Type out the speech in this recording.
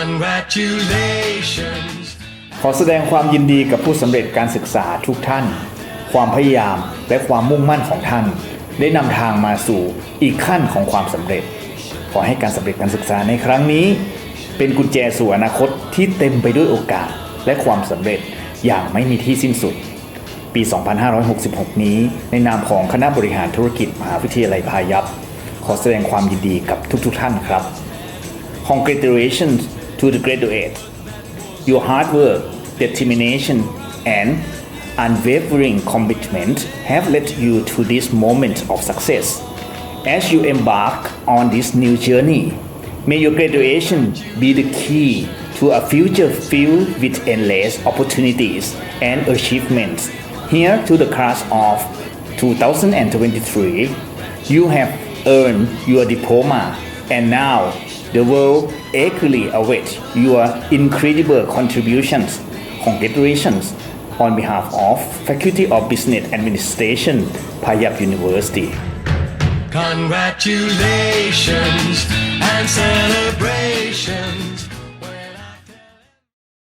Congratulations. ขอแสดงความยินดีกับผู้สำเร็จการศึกษาทุกท่าน ความพยายามและความมุ่งมั่นของท่าน ได้นำทางมาสู่อีกขั้นของความสำเร็จ ขอให้การสำเร็จการศึกษาในครั้งนี้ เป็นกุญแจสู่อนาคตที่เต็มไปด้วยโอกาส และความสำเร็จอย่างไม่มีที่สิ้นสุด ปี 2566 นี้ ในนามของคณะบริหารธุรกิจมหาวิทยาลัยพายัพขอแสดงความยินดีกับทุกๆทท่านครับ Congratulations to the graduate Your hard work, determination, and unwavering commitment have led you to this moment of success. As you embark on this new journey, may your graduation be the key to a future filled with endless opportunities and achievements. Here to the class of 2023, you have earned your diploma and now the world eagerly awaits your incredible contributions. Congratulations on behalf of Faculty of Business Administration, Payap University. Congratulations and celebrations.